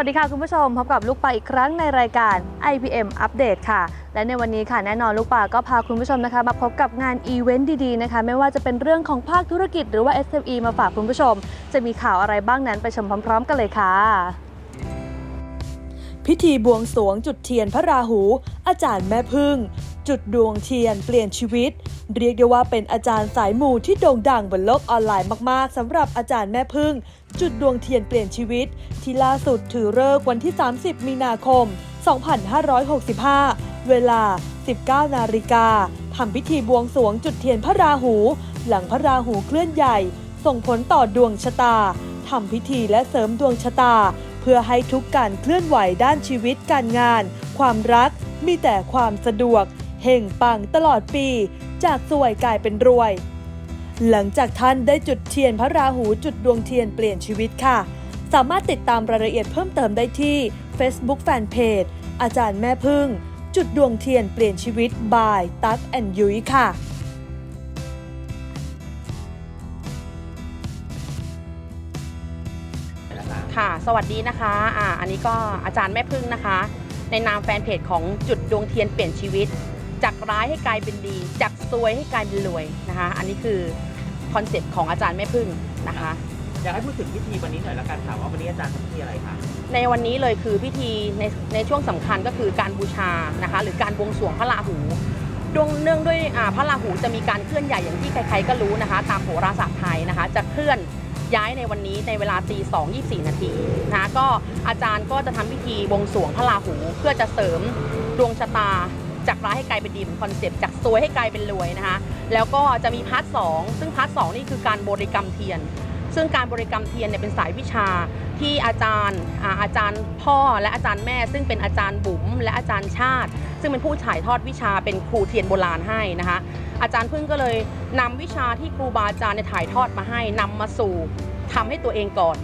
วัสดีค่ะคุณผู้ชมพบกับลูกปลาอีกครั้งในรายการ IPM อัปเดตค่ะ และในวันนี้ค่ะแน่นอนลูกปลาก็พาคุณผู้ชมนะคะ มาพบกับงานอีเวนต์ดีๆนะคะ ไม่ว่าจะเป็นเรื่องของภาคธุรกิจหรือว่า SME มาฝากคุณผู้ชม จะมีข่าวอะไรบ้างนั้นไปชมพร้อมๆ กันเลยค่ะ พิธีบวงสรวงจุดเทียนพระราหู อาจารย์แม่พึ่ง จุดดวงเทียนเปลี่ยนชีวิต เรียกได้ว่าเป็นอาจารย์สายมูที่โด่งดังบนโลกออนไลน์มากๆสำหรับอาจารย์แม่พึ่ง จุดดวงเทียนเปลี่ยนชีวิต ที่ล่าสุดถือเลิกษ์วันที่ 30 มีนาคม 2565 เวลา 19 นาฬิกาทำพิธีบวงสรวงจุดเทียนพระราหู หลังพระราหูเคลื่อนใหญ่ ส่งผลต่อดวงชะตาทำพิธีและเสริมดวงชะตา เพื่อให้ทุกการเคลื่อนไหวด้านชีวิตการงาน ความรักมีแต่ความสะดวก เห่งปังตลอดปี จากสวยกลายเป็นรวย หลังจากท่านได้จุดเทียนพระราหูจุดดวงเทียนเปลี่ยนชีวิตค่ะ สามารถติดตามรายละเอียดเพิ่มเติมได้ที่ Facebook Fanpage อาจารย์แม่พึ่ง จุดดวงเทียนเปลี่ยนชีวิตบายตั๊กแอนยุ้ยค่ะค่ะสวัสดีนะคะอ่าอันนี้ก็อาจารย์แม่พึ่งนะคะ ในนามแฟนเพจของจุดดวงเทียนเปลี่ยนชีวิต จากร้ายให้กลายเป็นดี จากซวยให้กลายเป็นรวยนะคะ อันนี้คือคอนเซ็ปต์ของอาจารย์แม่พึ่งนะคะ อยากให้พูดถึงพิธีวันนี้หน่อยละกันค่ะว่าวันนี้อาจารย์ทำพิธีอะไรคะในวันนี้เลยคือพิธีในในช่วงสำคัญก็คือการบูชานะคะ หรือการบวงสรวงพระราหูดวงเนื่องด้วยอ่าพระราหูจะมีการเคลื่อนใหญ่อย่างที่ใครๆก็รู้นะคะ ตามโหราศาสตร์ไทยนะคะ จะเคลื่อนย้ายในวันนี้ในเวลาตีสองยี่สี่นาทีนะคะก็อาจารย์ก็จะทำพิธีบวงสรวงพระราหูเพื่อจะเสริมดวงชะตา จากร้ายให้กลายเป็นดีเป็นคอนเซปต์จากซวยให้กลายเป็นรวยนะคะแล้วก็จะมีพาร์ทสองซึ่งพาร์ทสองนี่คือการบริกรรมเทียน ซึ่งการบริกรรมเทียนเนี่ยเป็นสายวิชาที่อาจารย์อาจารย์พ่อและอาจารย์แม่ ซึ่งเป็นอาจารย์บุ๋มและอาจารย์ชาติ ซึ่งเป็นผู้ถ่ายทอดวิชาเป็นครูเทียนโบราณให้นะคะอาจารย์พึ่งก็เลยนำวิชาที่ครูบาอาจารย์ถ่ายทอดมาให้นำมาสู่ทำให้ตัวเองก่อน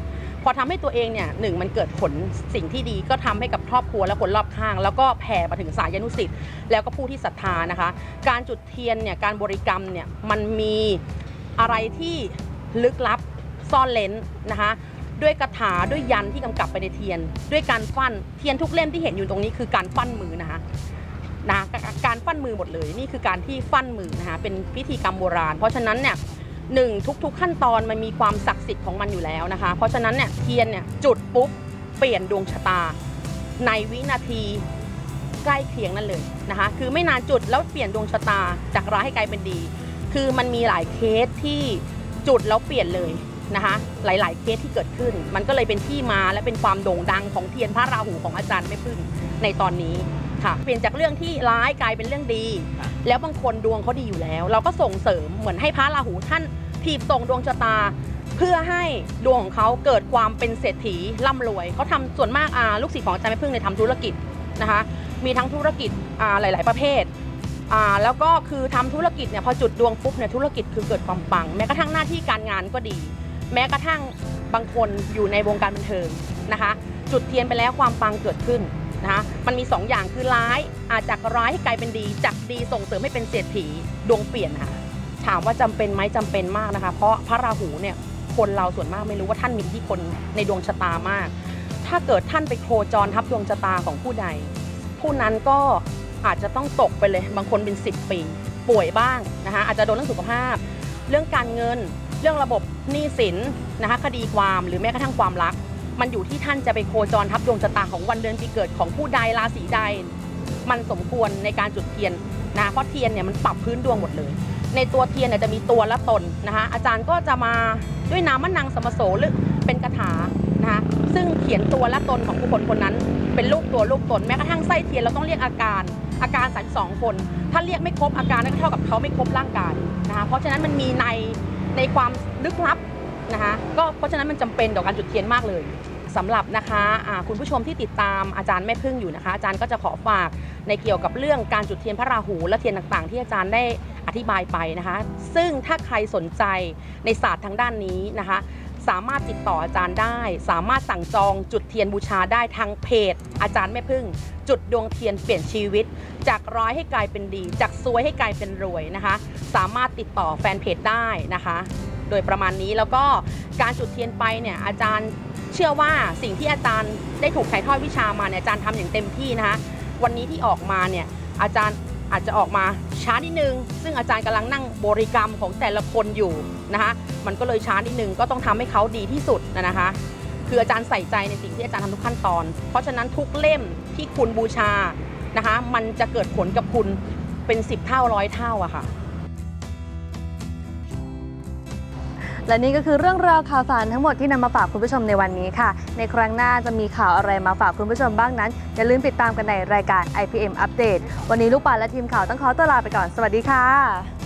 พอทำให้ตัวเองเนี่ยหนึ่งมันเกิดผลสิ่งที่ดีก็ทำให้กับครอบครัวและคนรอบข้าง แล้วก็แผ่มาถึงสายานุสิทธิ์แล้วก็ผู้ที่ศรัทธานะคะ การจุดเทียนเนี่ยการบริกรรมเนี่ยมันมีอะไรที่ลึกลับซ่อนเลนนะคะด้วยคาถาด้วยยันที่กำกับไปในเทียน ด้วยการฟันเทียนทุกเล่มที่เห็นอยู่ตรงนี้คือการฟันมือนะคะนะการฟันมือหมดเลยนี่คือการที่ฟันมือนะคะเป็นพิธีกรรมโบราณ เพราะฉะนั้นเนี่ย หนึ่งทุกๆขั้นตอนมันมีความศักดิ์สิทธิ์ของมันอยู่แล้วนะคะ เพราะฉะนั้นเนี่ยเทียนเนี่ยจุดปุ๊บเปลี่ยนดวงชะตา ในวินาทีใกล้เคียงนั่นเลยนะคะ คือไม่นานจุดแล้วเปลี่ยนดวงชะตาจากร้ายให้กลายเป็นดี คือมันมีหลายเคสที่จุดแล้วเปลี่ยนเลยนะคะ หลาย ๆ เคสที่เกิดขึ้น มันก็เลยเป็นที่มาและเป็นความโด่งดังของเทียนพระราหูของอาจารย์แม่พึ่งในตอนนี้ ค่ะ เปลี่ยนจากเรื่องที่ร้ายกลายเป็นเรื่องดีแล้วบางคนดวงเขาดีอยู่แล้ว เราก็ส่งเสริมเหมือนให้พระราหูท่านถีบส่งดวงชะตา เพื่อให้ดวงของเขาเกิดความเป็นเศรษฐีร่ำรวยเขาทำส่วนมากอ่าลูกศิษย์ของอาจารย์แม่พึ่งในยทำธุรกิจนะคะ มีทั้งธุรกิจอ่าหลาย ๆ ประเภทอ่าแล้วก็คือทำธุรกิจเนี่ยพอจุดดวงปุ๊บเนี่ยธุรกิจคือเกิดความปัง แม้กระทั่งหน้าที่การงานก็ดี แม้กระทั่งบางคนอยู่ในวงการบันเทิงนะคะ จุดเทียนไปแล้วความปังเกิดขึ้น นะคะมันมี 2 อย่างคือร้ายอาจจากร้ายให้กลายเป็นดี จากดีส่งเสริมให้เป็นเศรษฐีดวงเปลี่ยนค่ะถามว่าจำเป็นไหมจำเป็นมากนะคะ เพราะพระราหูเนี่ยคนเราส่วนมากไม่รู้ว่าท่านมีอิที่คนในดวงชะตามาก ถ้าเกิดท่านไปโคจรทับดวงชะตาของผู้ใด ผู้นั้นก็อาจจะต้องตกไปเลย บางคนเป็น 10 ปี ป่วยบ้างนะคะอาจจะโดนเรื่องสุขภาพ เรื่องการเงิน เรื่องระบบหนี้สินนะคะคดีความหรือแม้กระทั่งความรัก มันอยู่ที่ท่านจะไปโคจรทับดวงชะตาของวันเดือนปีเกิดของผู้ใดราศีใด มันสมควรในการจุดเทียนนะเพราะเทียนเนี่ยมันปรับพื้นดวงหมดเลย ในตัวเทียนเนี่ยจะมีตัวและตนนะคะอาจารย์ก็จะมาด้วยนามมะนังสมโสหรือเป็นคาถานะคะซึ่งเขียนตัวและตนของบุคคลคนนั้น เป็นรูปตัวรูปตนแม้กระทั่งไส้เทียนเราต้องเรียกอาการ อาการ32คน ถ้าเรียกไม่ครบอาการนั่นก็เท่ากับเขาไม่ครบร่างกายนะคะเพราะฉะนั้นมันมีในในความลึกลับ นะคะก็เพราะฉะนั้นมันจำเป็นต่อการจุดเทียนมากเลยสำหรับนะคะอ่าคุณผู้ชมที่ติดตามอาจารย์แม่พึ่งอยู่นะคะ อาจารย์ก็จะขอฝากในเกี่ยวกับเรื่องการจุดเทียนพระราหู และเทียนต่างๆ ที่อาจารย์ได้อธิบายไปนะคะ ซึ่งถ้าใครสนใจในศาสตร์ทางด้านนี้นะคะ สามารถติดต่ออาจารย์ได้ สามารถสั่งจองจุดเทียนบูชาได้ทางเพจ อาจารย์แม่พึ่ง จุดดวงเทียนเปลี่ยนชีวิต จากร้ายให้กลายเป็นดี จากซวยให้กลายเป็นรวยนะคะ สามารถติดต่อแฟนเพจได้นะคะ โดยประมาณนี้แล้วก็การจุดเทียนไปเนี่ยอาจารย์เชื่อว่าสิ่งที่อาจารย์ได้ถูกถ่ายทอดวิชามาเนี่ยอาจารย์ทำอย่างเต็มที่นะคะวันนี้ที่ออกมาเนี่ยอาจารย์อาจจะออกมาช้านิดนึง ซึ่งอาจารย์กำลังนั่งบริกรรมของแต่ละคนอยู่นะคะมันก็เลยช้านิดนึงก็ต้องทำให้เขาดีที่สุดนะคะ คืออาจารย์ใส่ใจในสิ่งที่อาจารย์ทำทุกขั้นตอน เพราะฉะนั้นทุกเล่มที่คุณบูชานะคะมันจะเกิดผลกับคุณเป็น 10 เท่าร้อยเท่าอะค่ะ และนี่ก็คือเรื่องราวข่าวสารทั้งหมดที่นำมาฝากคุณผู้ชมในวันนี้ค่ะ ในครั้งหน้าจะมีข่าวอะไรมาฝากคุณผู้ชมบ้างนั้น อย่าลืมติดตามกันในรายการ IPM อัปเดตวันนี้ลูกป่านและทีมข่าวต้องขอตัวลาไปก่อน สวัสดีค่ะ